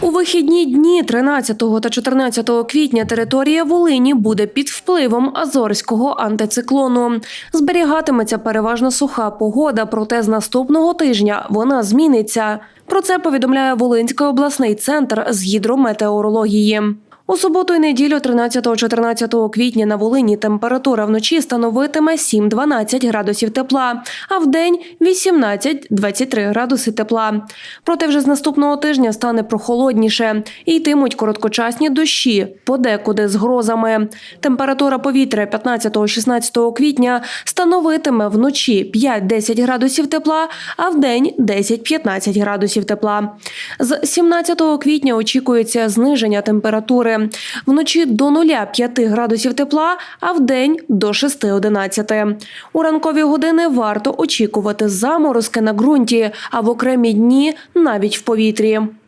У вихідні дні 13 та 14 квітня територія Волині буде під впливом азорського антициклону. Зберігатиметься переважно суха погода, проте з наступного тижня вона зміниться. Про це повідомляє Волинський обласний центр з гідрометеорології. У суботу і неділю 13-14 квітня на Волині температура вночі становитиме 7-12 градусів тепла, а вдень 18-23 градуси тепла. Проте вже з наступного тижня стане прохолодніше і йтимуть короткочасні дощі, подекуди з грозами. Температура повітря 15-16 квітня становитиме вночі 5-10 градусів тепла, а вдень 10-15 градусів тепла. З 17 квітня очікується зниження температури. Вночі до 0,5 градусів тепла, а в день до 6-11. У ранкові години варто очікувати заморозки на ґрунті, а в окремі дні навіть в повітрі.